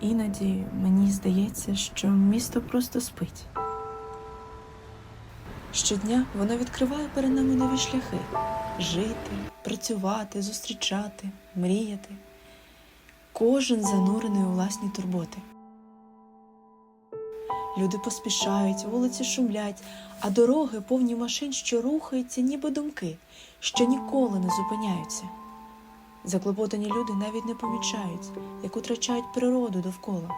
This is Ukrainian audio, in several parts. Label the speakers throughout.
Speaker 1: іноді мені здається, що місто просто спить. Щодня воно відкриває перед нами нові шляхи жити, працювати, зустрічати, мріяти. Кожен занурений у власні турботи. Люди поспішають, вулиці шумлять, а дороги повні машин, що рухаються, ніби думки, що ніколи не зупиняються. Заклопотані люди навіть не помічають, як втрачають природу довкола.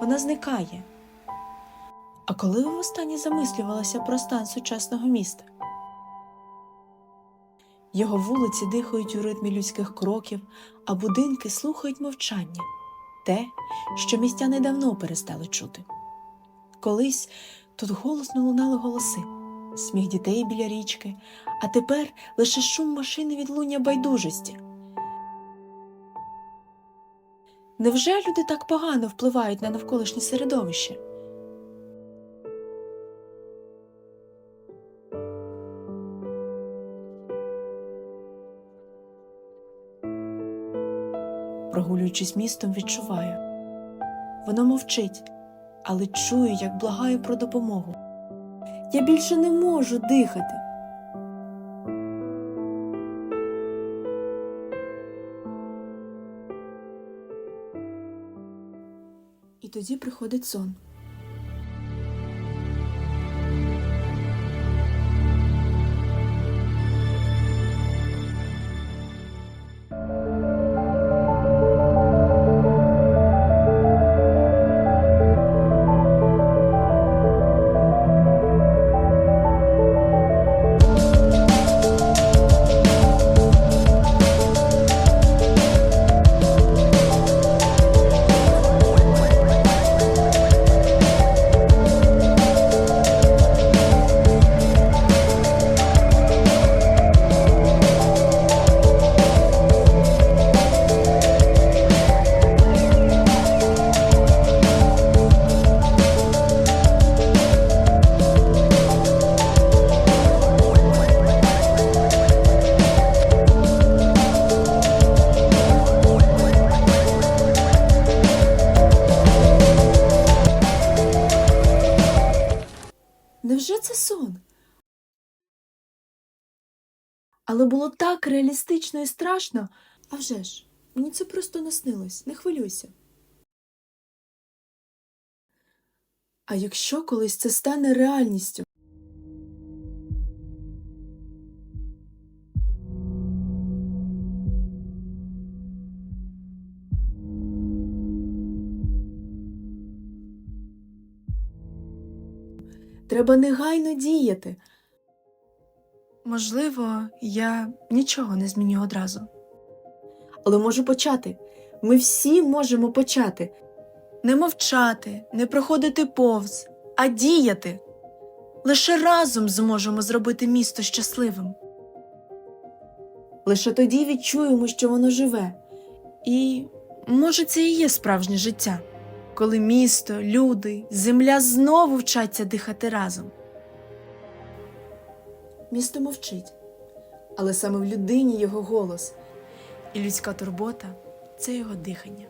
Speaker 1: Вона зникає. А коли ви востаннє замислювалися про стан сучасного міста? Його вулиці дихають у ритмі людських кроків, а будинки слухають мовчання те, що містяни давно перестали чути. Колись тут голосно лунали голоси, сміх дітей біля річки, а тепер лише шум машини відлуння байдужості. Невже люди так погано впливають на навколишнє середовище? Прогулюючись містом, відчуваю. Воно мовчить, але чую, як благає про допомогу. Я більше не можу дихати. І тоді приходить сон. Невже це сон? Але було так реалістично і страшно. А вже ж, мені це просто наснилось, не хвилюйся. А якщо колись це стане реальністю? Треба негайно діяти. Можливо, я нічого не зміню одразу. Але можу почати. Ми всі можемо почати. Не мовчати, не проходити повз, а діяти. Лише разом зможемо зробити місто щасливим. Лише тоді відчуємо, що воно живе. І, може, це і є справжнє життя, коли місто, люди, земля знову вчаться дихати разом. Місто мовчить, але саме в людині його голос, і людська турбота це його дихання.